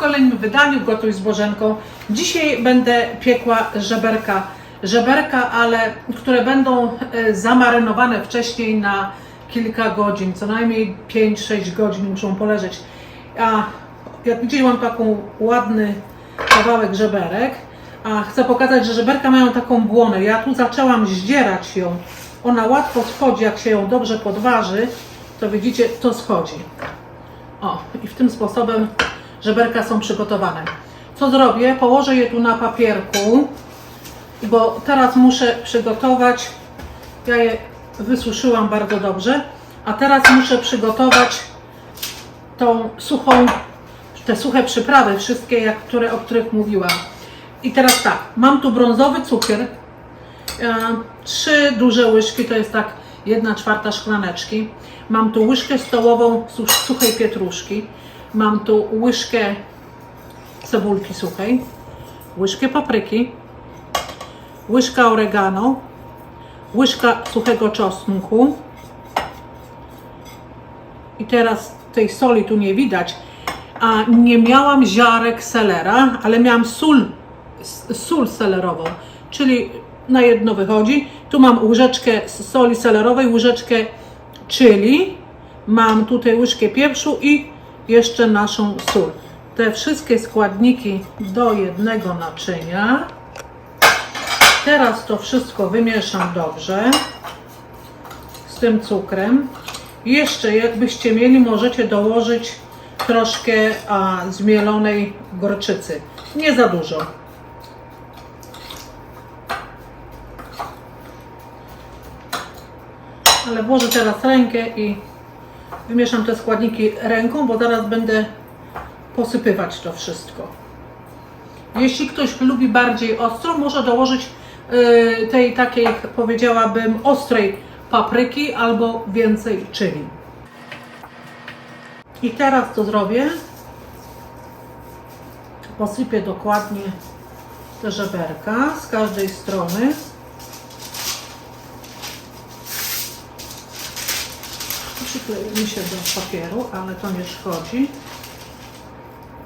kolejnym wydaniu Gotuj z Bożenką. Dzisiaj będę piekła żeberka. Żeberka, ale które będą e, zamarynowane wcześniej na kilka godzin, co najmniej 5-6 godzin muszą poleżeć. A jak widzicie mam taką ładny kawałek żeberek, a chcę pokazać, że żeberka mają taką błonę. Ja tu zaczęłam zdzierać ją. Ona łatwo schodzi, jak się ją dobrze podważy, to widzicie, to schodzi. O, i w tym sposobem żeberka są przygotowane. Co zrobię? Położę je tu na papierku, bo teraz muszę przygotować, ja je wysuszyłam bardzo dobrze, a teraz muszę przygotować tą suchą, te suche przyprawy, wszystkie, jak, które, o których mówiłam. I teraz tak, mam tu brązowy cukier, e, trzy duże łyżki, to jest tak jedna czwarta szklaneczki. Mam tu łyżkę stołową su- suchej pietruszki. Mam tu łyżkę cebulki suchej, łyżkę papryki, łyżka oregano, łyżka suchego czosnku. I teraz tej soli tu nie widać, a nie miałam ziarek selera, ale miałam sól, sól selerową, czyli na jedno wychodzi. Tu mam łyżeczkę soli selerowej, łyżeczkę chili, mam tutaj łyżkę pieprzu i jeszcze naszą sól. Te wszystkie składniki do jednego naczynia. Teraz to wszystko wymieszam dobrze z tym cukrem. Jeszcze jakbyście mieli, możecie dołożyć troszkę a, zmielonej gorczycy. Nie za dużo. Ale włożę teraz rękę i wymieszam te składniki ręką, bo zaraz będę posypywać to wszystko. Jeśli ktoś lubi bardziej ostro, może dołożyć y, tej takiej, powiedziałabym, ostrej papryki albo więcej chili. I teraz co zrobię? Posypię dokładnie te żeberka z każdej strony. Przykleję mi się do papieru, ale to nie szkodzi.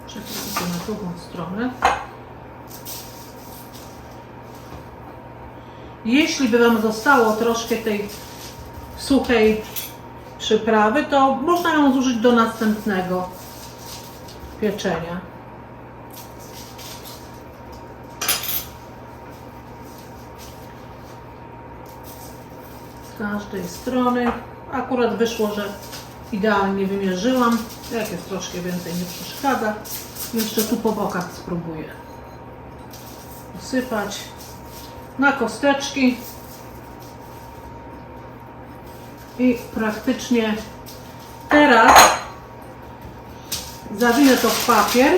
Przekleję na drugą stronę. Jeśli by Wam zostało troszkę tej suchej przyprawy, to można ją zużyć do następnego pieczenia. Z każdej strony. Akurat wyszło, że idealnie wymierzyłam. Jak jest troszkę więcej, nie przeszkadza. Jeszcze tu po bokach spróbuję usypać na kosteczki i praktycznie teraz zawinę to w papier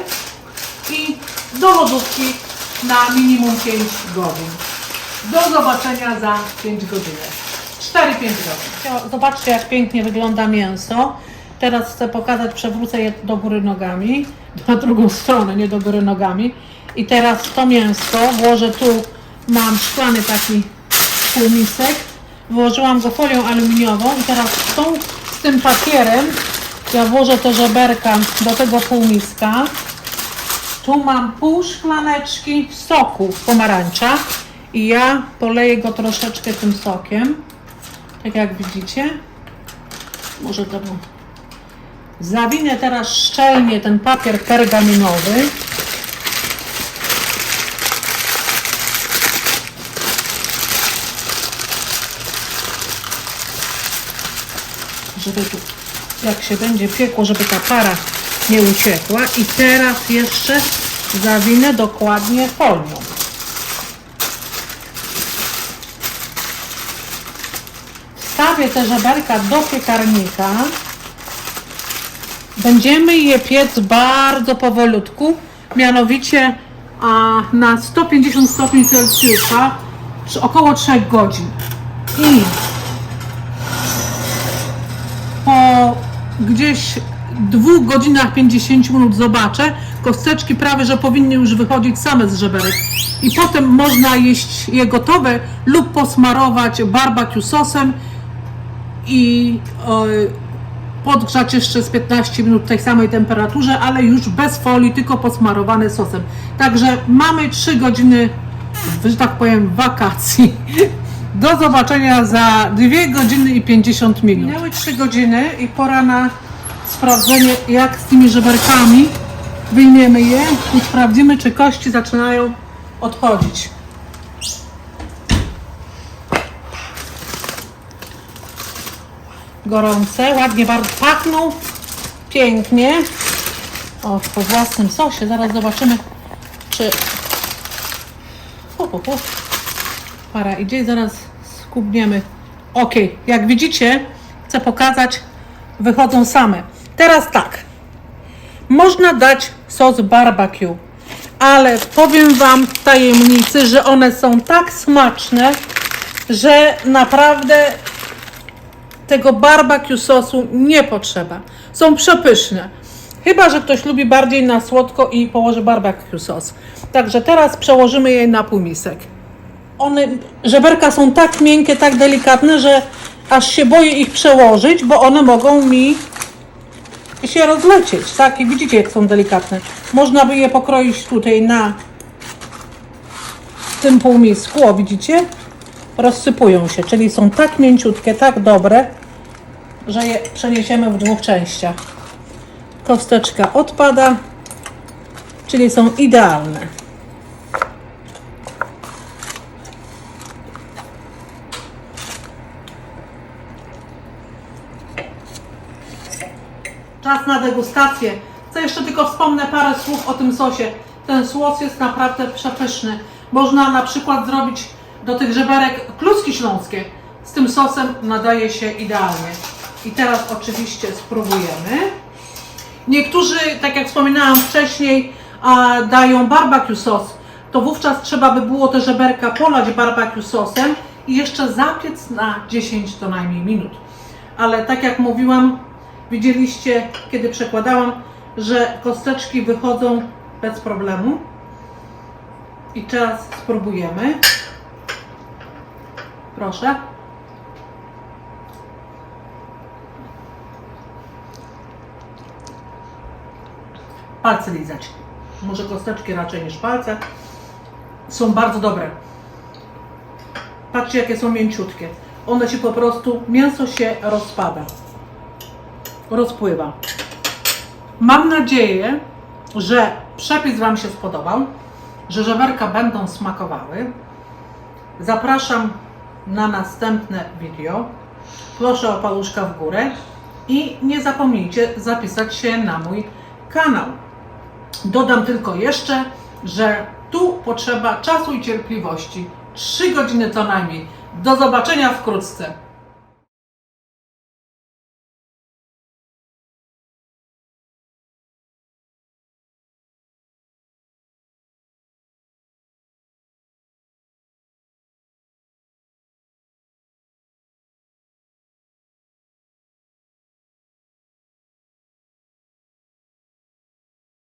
i do lodówki na minimum 5 godzin. Do zobaczenia za 5 godzin. 4-5 godzin. Zobaczcie jak pięknie wygląda mięso. Teraz chcę pokazać, przewrócę je do góry nogami, na drugą stronę, nie do góry nogami. I teraz to mięsko włożę tu, mam szklany taki półmisek, włożyłam go folią aluminiową i teraz tą, z tym papierem ja włożę te żeberka do tego półmiska. Tu mam pół szklaneczki soku pomarańcza i ja poleję go troszeczkę tym sokiem. Tak jak widzicie. Może to był. Zawinę teraz szczelnie ten papier pergaminowy. Żeby tu, jak się będzie piekło, żeby ta para nie uciekła. I teraz jeszcze zawinę dokładnie folią. Wstawię te żeberka do piekarnika. Będziemy je piec bardzo powolutku, mianowicie a, na 150 stopni Celsjusza, około 3 godzin. I po gdzieś 2 godzinach 50 minut zobaczę, kosteczki prawie, że powinny już wychodzić same z żeberek. I potem można jeść je gotowe lub posmarować barbecue sosem i e, podgrzać jeszcze z 15 minut w tej samej temperaturze, ale już bez folii, tylko posmarowane sosem. Także mamy 3 godziny, że tak powiem, wakacji. Do zobaczenia za 2 godziny i 50 minut. Minęły 3 godziny i pora na sprawdzenie, jak z tymi żeberkami. Wyjmiemy je i sprawdzimy, czy kości zaczynają odchodzić. Gorące, ładnie bardzo pachną, pięknie. O, po własnym sosie, zaraz zobaczymy, czy... Hu, hu, hu. Para idzie i zaraz skubniemy. Ok, jak widzicie, chcę pokazać, wychodzą same. Teraz tak, można dać sos barbecue, ale powiem Wam w tajemnicy, że one są tak smaczne, że naprawdę tego barbecue sosu nie potrzeba. Są przepyszne. Chyba, że ktoś lubi bardziej na słodko i położy barbecue sos. Także teraz przełożymy je na półmisek. One, żeberka są tak miękkie, tak delikatne, że aż się boję ich przełożyć, bo one mogą mi się rozlecieć. Tak, i widzicie jak są delikatne. Można by je pokroić tutaj na tym półmisku, o widzicie? Rozsypują się, czyli są tak mięciutkie, tak dobre, że je przeniesiemy w dwóch częściach. Kosteczka odpada, czyli są idealne. Czas na degustację. Co jeszcze tylko wspomnę parę słów o tym sosie. Ten sos jest naprawdę przepyszny. Można na przykład zrobić do tych żeberek kluski śląskie. Z tym sosem nadaje się idealnie. I teraz oczywiście spróbujemy. Niektórzy, tak jak wspominałam wcześniej, dają barbecue sos. To wówczas trzeba by było te żeberka polać barbecue sosem i jeszcze zapiec na 10 co najmniej minut. Ale tak jak mówiłam, widzieliście, kiedy przekładałam, że kosteczki wychodzą bez problemu. I teraz spróbujemy. Proszę. Palce lizać. Może kosteczki raczej niż palce. Są bardzo dobre. Patrzcie jakie są mięciutkie. One się po prostu, mięso się rozpada. Rozpływa. Mam nadzieję, że przepis Wam się spodobał, że żeberka będą smakowały. Zapraszam na następne video. Proszę o paluszka w górę i nie zapomnijcie zapisać się na mój kanał. Dodam tylko jeszcze, że tu potrzeba czasu i cierpliwości. 3 godziny co najmniej. Do zobaczenia wkrótce.